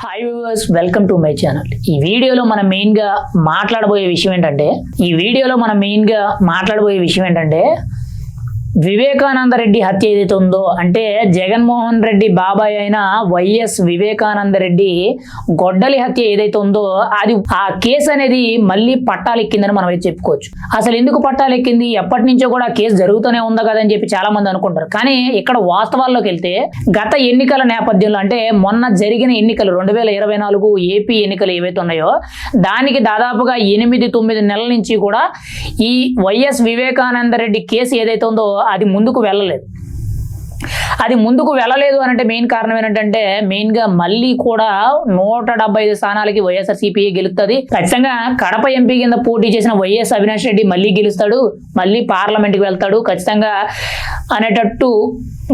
Hi viewers welcome to my channel ఈ వీడియోలో మనం మెయిన్గా మాట్లాడబోయే విషయం ఏంటంటే ఈ వీడియోలో మనం మెయిన్గా మాట్లాడబోయే విషయం ఏంటంటే వివేకానంద రెడ్డి హత్య ఏదైతే ఉందో అంటే జగన్మోహన్ రెడ్డి బాబాయ్ అయిన వైఎస్ వివేకానంద రెడ్డి గొడ్డలి హత్య ఏదైతే ఉందో అది ఆ కేసు అనేది మళ్ళీ పట్టాలెక్కిందని మనం అయితే చెప్పుకోవచ్చు. అసలు ఎందుకు పట్టాలెక్కింది? ఎప్పటి నుంచో కూడా కేసు జరుగుతూనే ఉందా కదా అని చెప్పి చాలా మంది అనుకుంటారు. కానీ ఇక్కడ వాస్తవాల్లోకి వెళ్తే గత ఎన్నికల నేపథ్యంలో అంటే మొన్న జరిగిన ఎన్నికలు రెండు వేల ఇరవై నాలుగు ఏపీ ఎన్నికలు ఏవైతే ఉన్నాయో దానికి దాదాపుగా ఎనిమిది తొమ్మిది నెలల నుంచి కూడా ఈ వైఎస్ వివేకానంద రెడ్డి కేసు ఏదైతే ఉందో అది ముందుకు వెళ్ళలేదు. అది ముందుకు వెళ్ళలేదు అని అంటే మెయిన్ కారణం ఏంటంటే మెయిన్గా మళ్ళీ కూడా నూట డెబ్బై ఐదు స్థానాలకి వైఎస్ఆర్ సిపిఐ గెలుస్తుంది ఖచ్చితంగా కడప ఎంపీ కింద పోటీ చేసిన వైఎస్ అవినాష్ రెడ్డి మళ్ళీ గెలుస్తాడు మళ్ళీ పార్లమెంట్కి వెళ్తాడు. ఖచ్చితంగా అనేటట్టు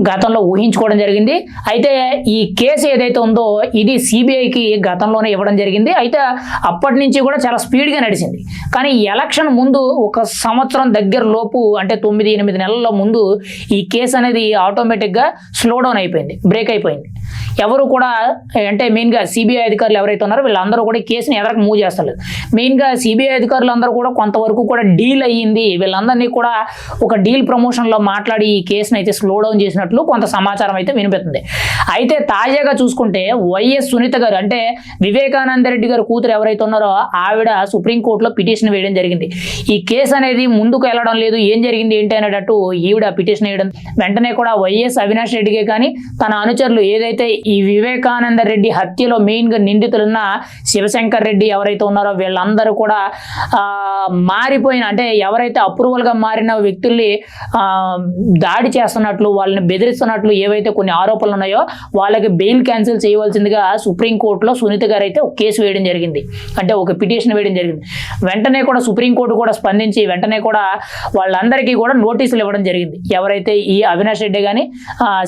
గతంలో ఊహించుకోవడం జరిగింది. అయితే ఈ కేసు ఏదైతే ఉందో ఇది సిబిఐకి గతంలోనే ఇవ్వడం జరిగింది. అయితే అప్పటి నుంచి కూడా చాలా స్పీడ్గా నడిచింది. కానీ ఎలక్షన్ ముందు ఒక సంవత్సరం దగ్గర లోపు అంటే తొమ్మిది ఎనిమిది నెలల ముందు ఈ కేసు అనేది ఆటోమేటిక్గా స్లో డౌన్ అయిపోయింది బ్రేక్ అయిపోయింది. ఎవరు కూడా అంటే మెయిన్గా సిబిఐ అధికారులు ఎవరైతే ఉన్నారో వీళ్ళందరూ కూడా కేసుని ఎదరకు మూవ్ చేస్తలేదు. మెయిన్గా సిబిఐ అధికారులు అందరూ కూడా కొంతవరకు కూడా డీల్ అయ్యింది. వీళ్ళందరినీ కూడా ఒక డీల్ ప్రమోషన్లో మాట్లాడి ఈ కేసుని అయితే స్లో డౌన్ చేసినట్లు కొంత సమాచారం అయితే వినిపిస్తుంది. అయితే తాజాగా చూసుకుంటే వైఎస్ సునీత గారు అంటే వివేకానంద రెడ్డి గారు కూతురు ఎవరైతే ఉన్నారో ఆవిడ సుప్రీంకోర్టులో పిటిషన్ వేయడం జరిగింది. ఈ కేసు అనేది ముందుకు వెళ్ళడం లేదు ఏం జరిగింది ఏంటి అనేటట్టు ఈవిడ పిటిషన్ వేయడం. వెంటనే కూడా వైఎస్ అవినాష్ రెడ్డికే కానీ తన అనుచరులు ఏదైతే ఈ వివేకానంద రెడ్డి హత్యలో మెయిన్గా నిందితులున్న శివశంకర్ రెడ్డి ఎవరైతే ఉన్నారో వీళ్ళందరూ కూడా మారిపోయిన అంటే ఎవరైతే అప్రూవల్గా మారిన వ్యక్తుల్ని దాడి చేస్తున్నట్లు వాళ్ళని బెదిరిస్తున్నట్లు ఏవైతే కొన్ని ఆరోపణలు ఉన్నాయో వాళ్ళకి బెయిల్ క్యాన్సిల్ చేయవలసిందిగా సుప్రీంకోర్టులో సునీత గారు అయితే ఒక కేసు వేయడం జరిగింది. అంటే ఒక పిటిషన్ వేయడం జరిగింది. వెంటనే కూడా సుప్రీంకోర్టు కూడా స్పందించి వెంటనే కూడా వాళ్ళందరికీ కూడా నోటీసులు ఇవ్వడం జరిగింది. ఎవరైతే ఈ అవినాష్ రెడ్డి కానీ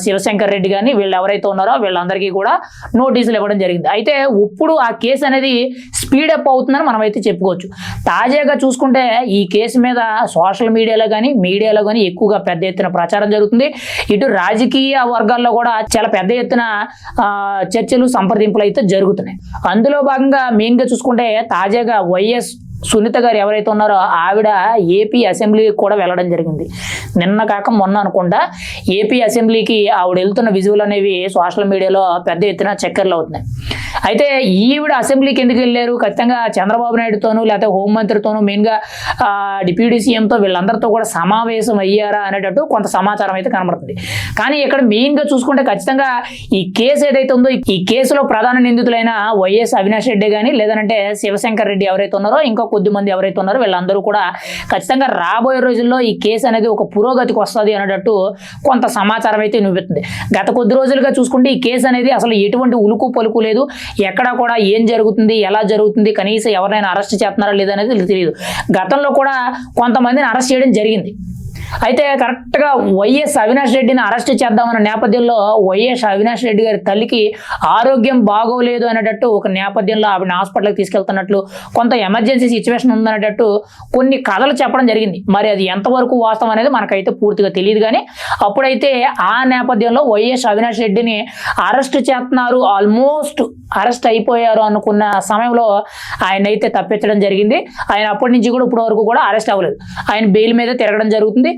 శివశంకర్ రెడ్డి కానీ వీళ్ళు ఎవరైతే ఉన్నారో వీళ్ళందరికీ కూడా నోటీసులు ఇవ్వడం జరిగింది. అయితే ఇప్పుడు ఆ కేసు అనేది స్పీడప్ అవుతుందని మనం అయితే చెప్పుకోవచ్చు. తాజాగా చూసుకుంటే ఈ కేసు మీద సోషల్ మీడియాలో కానీ మీడియాలో కానీ ఎక్కువగా పెద్ద ఎత్తున ప్రచారం జరుగుతుంది. ఇటు రాజకీయ వర్గాల్లో కూడా చాలా పెద్ద ఎత్తున చర్చలు సంప్రదింపులు అయితే జరుగుతున్నాయి. అందులో భాగంగా మెయిన్గా చూసుకుంటే తాజాగా వైఎస్ సునీత గారు ఎవరైతే ఉన్నారో ఆవిడ ఏపీ అసెంబ్లీకి కూడా వెళ్ళడం జరిగింది. నిన్న కాక మొన్న అనుకుంటా ఏపీ అసెంబ్లీకి ఆవిడ వెళ్తున్న విజువల్ అనేవి సోషల్ మీడియాలో పెద్ద ఎత్తున చక్కర్లు అవుతున్నాయి. అయితే ఈవిడ అసెంబ్లీకి ఎందుకు వెళ్ళారు? ఖచ్చితంగా చంద్రబాబు నాయుడుతోనూ లేకపోతే హోంమంత్రితోనూ మెయిన్గా డిప్యూటీ సీఎంతో వీళ్ళందరితో కూడా సమావేశం అయ్యారా అనేటట్టు కొంత సమాచారం అయితే కనబడుతుంది. కానీ ఇక్కడ మెయిన్గా చూసుకుంటే ఖచ్చితంగా ఈ కేసు ఏదైతే ఉందో ఈ కేసులో ప్రధాన నిందితులైన వైఎస్ అవినాష్ రెడ్డి కానీ లేదంటే శివశంకర్ రెడ్డి ఎవరైతే ఉన్నారో ఇంకా కొద్ది మంది ఎవరైతే ఉన్నారో వీళ్ళందరూ కూడా ఖచ్చితంగా రాబోయే రోజుల్లో ఈ కేసు అనేది ఒక పురోగతికి వస్తుంది అనేటట్టు కొంత సమాచారం అయితే నిలుపుతుంది గత కొద్ది రోజులుగా చూసుకుంటే ఈ కేసు అనేది అసలు ఎటువంటి ఉలుకు పలుకు లేదు. ఎక్కడ కూడా ఏం జరుగుతుంది ఎలా జరుగుతుంది కనీసం ఎవరినైనా అరెస్ట్ చేస్తున్నారా లేదనేది అనేది తెలియదు. గతంలో కూడా కొంతమందిని అరెస్ట్ చేయడం జరిగింది. అయితే కరెక్ట్గా వైఎస్ అవినాష్ రెడ్డిని అరెస్ట్ చేద్దామన్న నేపథ్యంలో వైఎస్ అవినాష్ రెడ్డి గారి తల్లికి ఆరోగ్యం బాగోలేదు అనేటట్టు ఒక నేపథ్యంలో ఆవిడ హాస్పిటల్కి తీసుకెళ్తున్నట్లు కొంత ఎమర్జెన్సీ సిచ్యువేషన్ ఉందనేటట్టు కొన్ని కథలు చెప్పడం జరిగింది. మరి అది ఎంతవరకు వాస్తవం అనేది మనకైతే పూర్తిగా తెలియదు కానీ అప్పుడైతే ఆ నేపథ్యంలో వైఎస్ అవినాష్ రెడ్డిని అరెస్ట్ చేస్తున్నారు. ఆల్మోస్ట్ అరెస్ట్ అయిపోయారు అనుకున్న సమయంలో ఆయన అయితే తప్పించడం జరిగింది. ఆయన అప్పటి నుంచి కూడా ఇప్పటి వరకు కూడా అరెస్ట్ అవ్వలేదు. ఆయన బెయిల్ మీద తిరగడం జరుగుతుంది.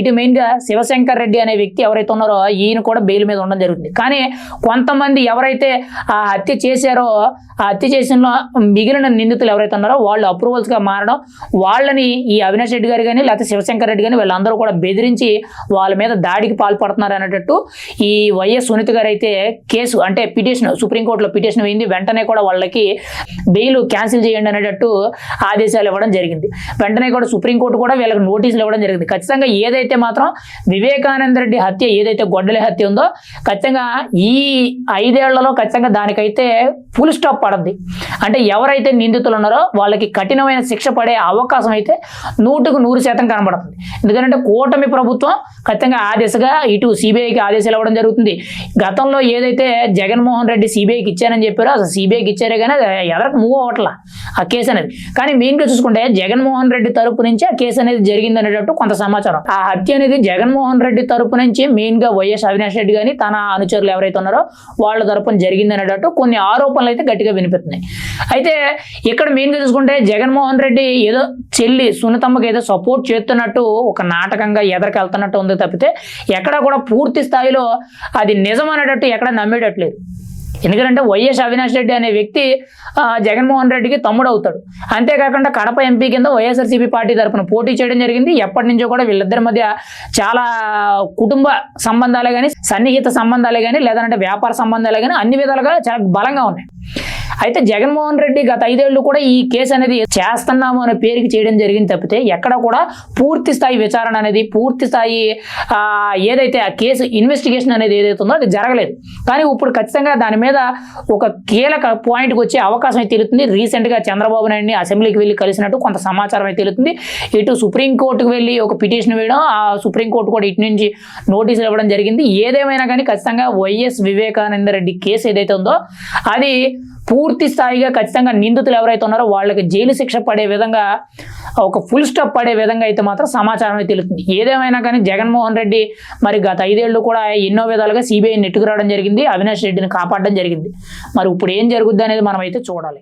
ఇటు మెయిన్గా శివశంకర్ రెడ్డి అనే వ్యక్తి ఎవరైతే ఉన్నారో ఈయన కూడా బెయిల్ మీద ఉండడం జరుగుతుంది. కానీ కొంతమంది ఎవరైతే ఆ హత్య చేశారో ఆ హత్య చేసిన మిగిలిన నిందితులు ఎవరైతే ఉన్నారో వాళ్ళు అప్రూవల్స్గా మారడం వాళ్ళని ఈ అవినాష్ రెడ్డి గారు కానీ లేకపోతే శివశంకర్ రెడ్డి కానీ వీళ్ళందరూ కూడా బెదిరించి వాళ్ళ మీద దాడికి పాల్పడుతున్నారు అనేటట్టు ఈ వైఎస్ సునీత గారు అయితే కేసు అంటే పిటిషన్ సుప్రీంకోర్టులో పిటిషన్ వేయింది. వెంటనే కూడా వాళ్ళకి బెయిల్ క్యాన్సిల్ చేయండి అనేటట్టు ఆదేశాలు ఇవ్వడం జరిగింది. వెంటనే కూడా సుప్రీంకోర్టు కూడా వీళ్ళకి నోటీసులు ఇవ్వడం జరిగింది. ఖచ్చితంగా ఏదైతే మాత్రం వివేకానంద రెడ్డి హత్య ఏదైతే గొడ్డలి హత్య ఉందో ఖచ్చితంగా ఈ ఐదేళ్ళలో ఖచ్చితంగా దానికైతే ఫుల్ స్టాప్ పడద్ది. అంటే ఎవరైతే నిందితులు ఉన్నారో వాళ్ళకి కఠినమైన శిక్ష పడే అవకాశం అయితే నూటుకు నూరు శాతం కనబడుతుంది. ఎందుకంటే కూటమి ప్రభుత్వం ఖచ్చితంగా ఆ దిశగా ఇటు సిబిఐకి ఆదేశాలు ఇవ్వడం జరుగుతుంది. గతంలో ఏదైతే జగన్మోహన్ రెడ్డి సిబిఐకి ఇచ్చారని చెప్పారో అసలు సిబిఐకి ఇచ్చారే కానీ ఎదరకు ఎవరికి మూవ్ అవ్వట్లా ఆ కేసు అనేది. కానీ మెయిన్గా చూసుకుంటే జగన్మోహన్ రెడ్డి తరపు నుంచి ఆ కేసు అనేది జరిగింది అనేటట్టు కొంత సమాచారం. సమాచారం ఆ హత్య అనేది జగన్మోహన్ రెడ్డి తరపు నుంచి మెయిన్గా వైఎస్ అవినాష్ రెడ్డి కానీ తన అనుచరులు ఎవరైతే ఉన్నారో వాళ్ళ తరపున జరిగింది అనేటట్టు కొన్ని ఆరోపణలు అయితే గట్టిగా వినిపిస్తున్నాయి. అయితే ఇక్కడ మెయిన్గా చూసుకుంటే జగన్మోహన్ రెడ్డి ఏదో చెల్లి సునీతమ్మకి ఏదో సపోర్ట్ చేస్తున్నట్టు ఒక నాటకంగా ఎదరికెళ్తున్నట్టు ఉంది తప్పితే ఎక్కడ కూడా పూర్తి స్థాయిలో అది నిజం అనేటట్టు ఎక్కడ నమ్మేటట్లేదు ఎందుకంటే వైఎస్ అవినాష్ రెడ్డి అనే వ్యక్తి జగన్మోహన్ రెడ్డికి తమ్ముడు అవుతాడు అంతేకాకుండా కడప ఎంపీ కింద వైఎస్ఆర్సీపీ పార్టీ తరఫున పోటీ చేయడం జరిగింది. ఎప్పటి నుంచో కూడా వీళ్ళిద్దరి మధ్య చాలా కుటుంబ సంబంధాలే కానీ సన్నిహిత సంబంధాలే కానీ లేదంటే వ్యాపార సంబంధాలే కానీ అన్ని విధాలుగా చాలా బలంగా ఉన్నాయి. అయితే జగన్మోహన్ రెడ్డి గత ఐదేళ్ళు కూడా ఈ కేసు అనేది చేస్తున్నాము అనే పేరుకి చేయడం జరిగింది తప్పితే ఎక్కడ కూడా పూర్తి స్థాయి విచారణ అనేది పూర్తి స్థాయి ఏదైతే ఆ కేసు ఇన్వెస్టిగేషన్ అనేది ఏదైతే ఉందో అది జరగలేదు. కానీ ఇప్పుడు ఖచ్చితంగా దాని మీద ఒక కీలక పాయింట్కి వచ్చే అవకాశం అయితే తెలుస్తుంది. రీసెంట్గా చంద్రబాబు నాయుడిని అసెంబ్లీకి వెళ్ళి కలిసినట్టు కొంత సమాచారం అయితే తెలుస్తుంది. ఇటు సుప్రీంకోర్టుకు వెళ్ళి ఒక పిటిషన్ వేయడం ఆ సుప్రీంకోర్టు కూడా ఇటు నుంచి నోటీసులు ఇవ్వడం జరిగింది. ఏదేమైనా కానీ ఖచ్చితంగా వైఎస్ వివేకానంద రెడ్డి కేసు ఏదైతే ఉందో అది పూర్తి స్థాయిగా ఖచ్చితంగా నిందితులు ఎవరైతే ఉన్నారో వాళ్ళకి జైలు శిక్ష పడే విధంగా ఒక ఫుల్ స్టాప్ పడే విధంగా అయితే మాత్రం సమాచారం అయితే తెలుస్తుంది. ఏదేమైనా కానీ జగన్మోహన్ రెడ్డి మరి గత ఐదేళ్ళు కూడా ఎన్నో విధాలుగా సిబిఐ నెట్టుకురావడం జరిగింది అవినాష్ రెడ్డిని కాపాడడం జరిగింది. మరి ఇప్పుడు ఏం జరుగుద్ది అనేది మనం అయితే చూడాలి.